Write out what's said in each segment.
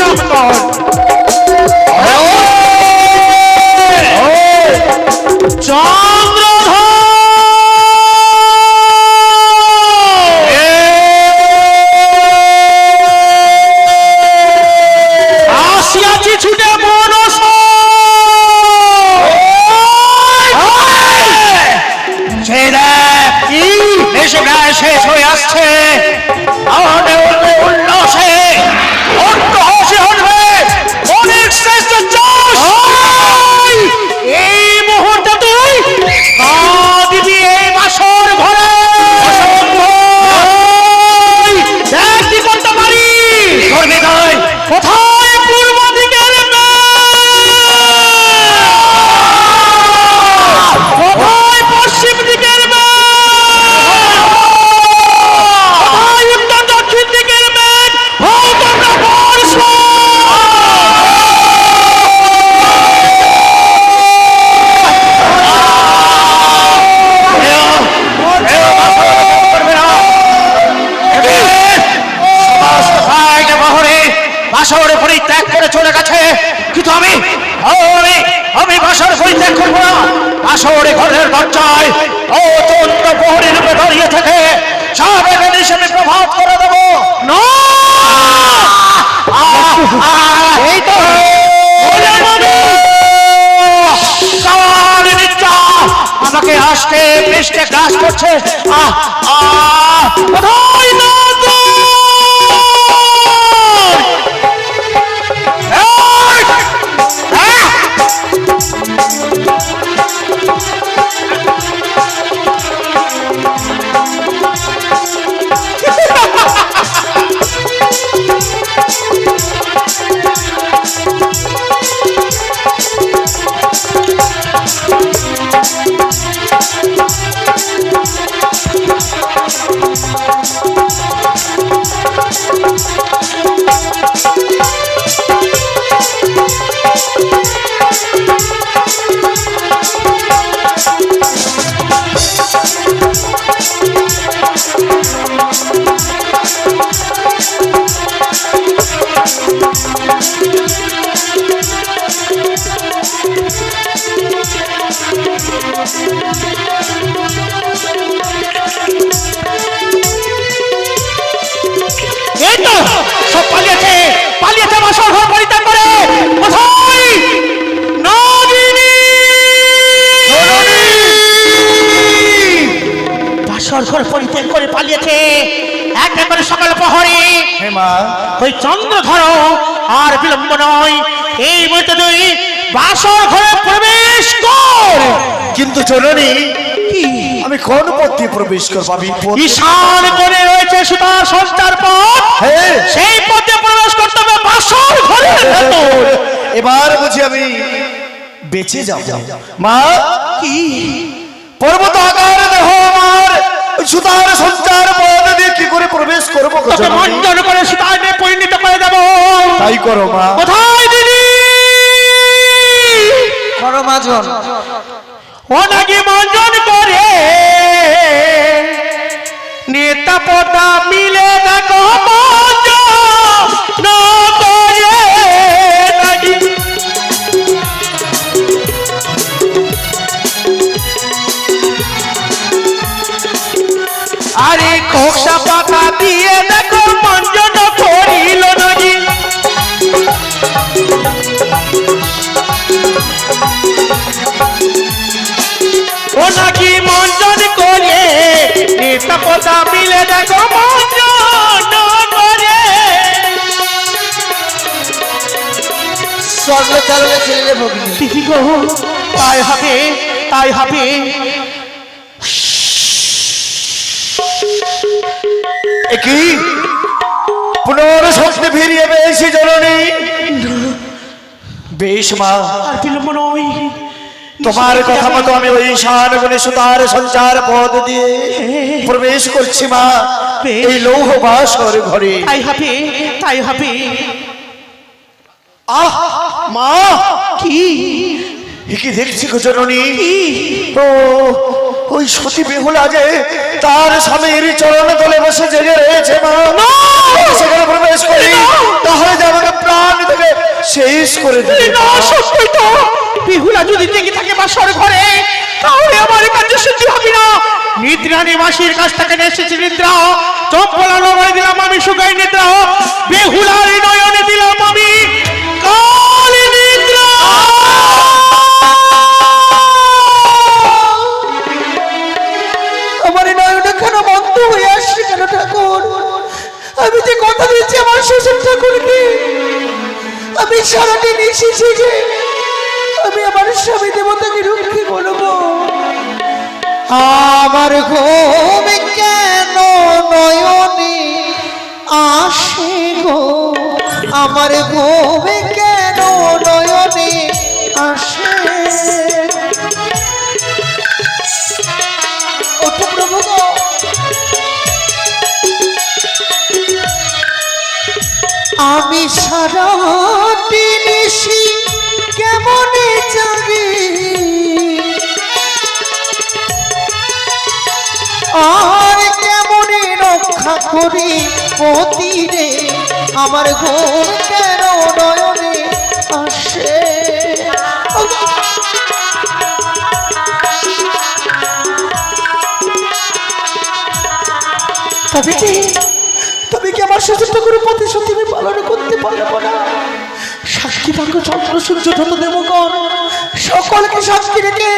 বিনাশ আসতে পৃষ্ঠে গ্রাস করছে আহ আহ। একেবারে সকাল প্রহরে। ওই চন্দ্র ধরো আর বিলম্ব নয়। এই মুহূর্তে তুই বাসর ঘরে প্রবেশ কর। কিন্তু জননী আমি কোন পথ প্রবেশ করব আমি ঈশান করে রয়েছে সুতার সঞ্চার পথ। সেই পথে প্রবেশ করতে হবে বাসর ঘরের এবার বুঝি আমি বেঁচে যাব। মা কি? পর্বত আকার দেহ আমার সুতার সঞ্চার পথ দিয়ে কি করে প্রবেশ করব গো তোকে জননী? মঞ্জন করে সুতায় পরিণত করে দেব তাই করো মা। কোথায় দিদি? করো মাজন ওনাকে মঞ্জন করে। নেতা পদা মিলে দেখো মঞ্জন করে নাকি? আরে খোসা পাতা দিয়ে দেখো মঞ্জন পদা মিলে দেখো ছেলে ভগ্নি। গো? তাই হবে তাই হবে। কি? পুনর্শক্তি ফিরিয়ে পেয়েছি জননী। বেশ মা। আর বিলম্ব নয় তোমার কথা মতো আমি ওই ঈশান গুণে সুতার সঞ্চার পদ দিয়ে প্রবেশ করছি মা এই লৌহ বাসর ঘরে। তাই হবে তাই হবে। আহ মা! কি? কি দেখছি গো জননী? ও ওই সতী বেহুলা যে তার স্বামীর চরণ তলে বসে জেগে রয়েছে মা। সেখানে প্রবেশ করি। তাহলে যে আমাকে প্রাণ শেষ করে দেবে। না সত্যি তো বিহুলা যদি জেগে থাকে বাসর ঘরে তাহলে আমার কাছে শুদ্ধি হবে না। নিদ্রানি মাসির কাছ থেকে এসেছি নিদ্রা। চম্পলা নগরে দিলাম আমি সুগাই নিদ্রা। বেহুলার নয়নে দিলাম আমি কালী নিদ্রা। আমার এই নয়নটা কেন আমি সারাটি এসেছি যে আমি আমার স্বামী দেবতাকে রক্ষী করব। আমার ঘুম কেন নয়নে? আসে গো, আমার ঘুম কেন নয়নে? আসে আমি সারা নিশি কেমনে জাগি আর কেমনে রক্ষা করি পতিরে আমার ঘুম কেন নয়নে আসে? তবে আমি পালন করতে পারব না। সাক্ষী চন্দ্র সূর্য দেবগণ সকলকে সাক্ষী রেখে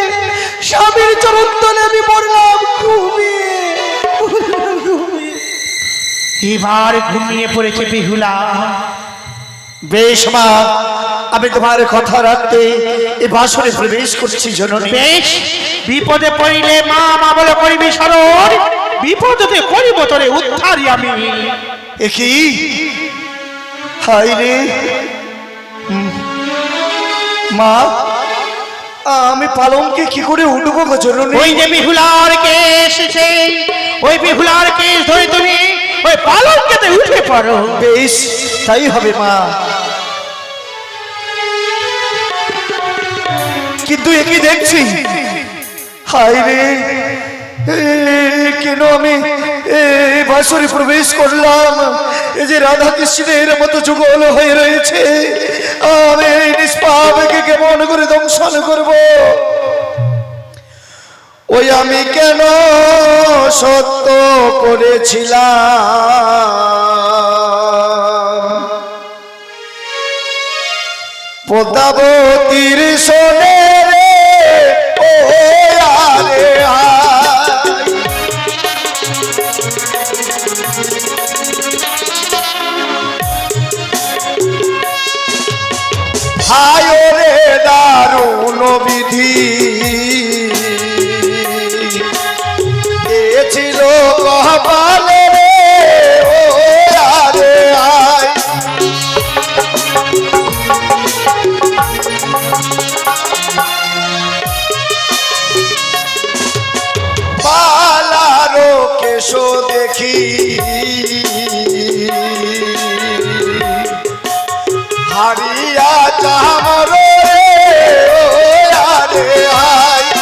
স্বামীর চরণ তলে আমি মরলাম ঘুমিয়ে। এবার ঘুমিয়ে পড়েছে বেহুলা। বেশ মা আমি তোমার কথা রাখতে এ বাসরে প্রবেশ করছি জননী। বেশ বিপদে পড়িলে মা মা বলে করিবি স্মরণ বিপদতে করিব তোরে উদ্ধারি আমি। এ কি হাই রে। মা আমি পালঙ্কে কি করে উঠবো গো ওই যে বিহুলার কে এসেছে ওই বিহুলার কেস ধরে তুমি ওই পালঙ্কেতে উঠে পারো বেশ তাই হবে মা। কিন্তু একই দেখছি? হাই রে কেন আমি এই বাসরে প্রবেশ করলাম। এই যে রাধা কৃষ্ণের মতো যুগল হয়ে রয়েছে। আমি নিষ্পাপকে কেমন করে দংশন করব? ওই আমি কেন সত্য করেছিলাম? পদ্মাবতীর শোনে রে ও আরে আয়। পালারো কেশো দেখি। হারিয়া চামর আরে আয়।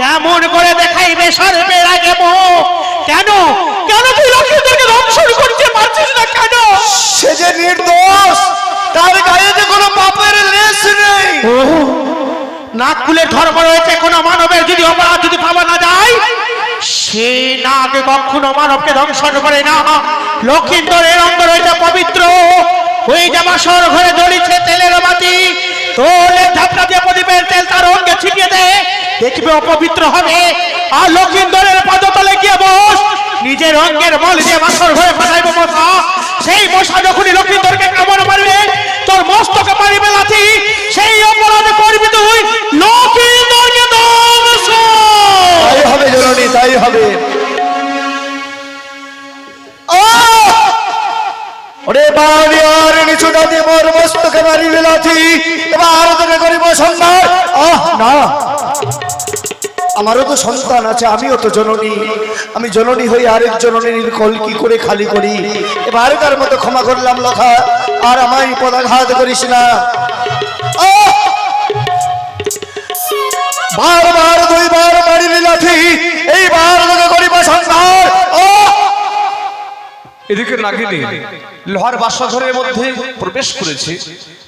কেমন করে দেখাইবে সর্বের আগে মোহ কেন? কেন তুই লক্ষ্মীদেরকে দংশন করতে পারছিস না কেন? সে যে নির্দোষ তার গায়ে যে কোনো পাপের ও নাগকুলের ধর্ম রয়েছে কোন মানবের যদি অপরাধ যদি পাওয়া না যায় সে নাগ কখনো মানবকে ধ্বংসন করে না। লক্ষিন্দরের অঙ্গ রয়েছে পবিত্র। ওই জামাসর ঘরে জ্বলিছে তেলের বাতি তোলে ঝাপটা দিয়ে প্রদীপের তেল তার অঙ্গে ছিটিয়ে দে। দেখবে অপবিত্র হবে। আর লক্ষিন্দরের পদতলে গিয়ে বস। নিজের অঙ্গের মল দিয়ে মাথর হয়ে ফাটাইব মশা। সেই মশা যখনই লক্ষিন্দরকে কামড় মারবে, তোর মস্তকে মারিবে লাথি সেই নিচু মোর মস্তকে মারি বিলাথি এবার তোকে করিব সম্মান আহ, না। আমারও তো সন্তান আছে, আমিও তো জননী। আমি জননী হয়ে আরেক জননীর কল কি করে খালি করি? এবার তার মতো ক্ষমা করলাম লখা আর আমায় পদাঘাত করিস না! বারবার দুইবার মারিলি লাঠি এইবার তোকে করিব সংসার আহ! এদিকে নাগিনী, লোহার বাসাঘরের মধ্যে প্রবেশ করেছে।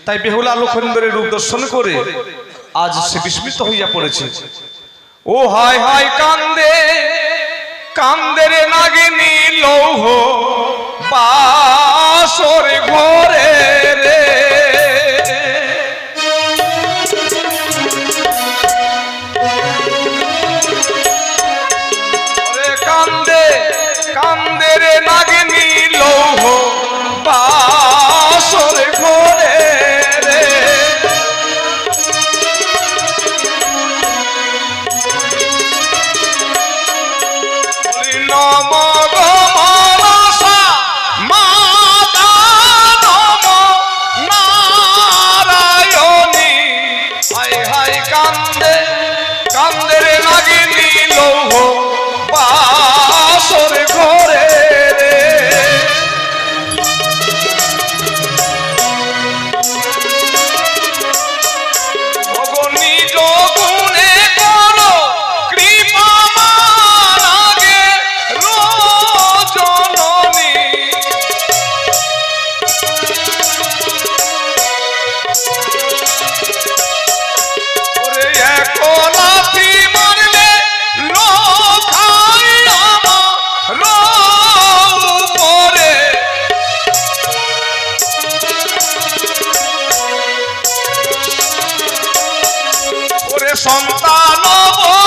তাই বেহুলা লক্ষণের রূপ দর্শন করে আজ সে বিস্মিত হইয়া পড়েছে। ও হায় হায় কান্দে কান্দে রে নাগিনী, লৌহ বাসরে ঘরে। সন্তান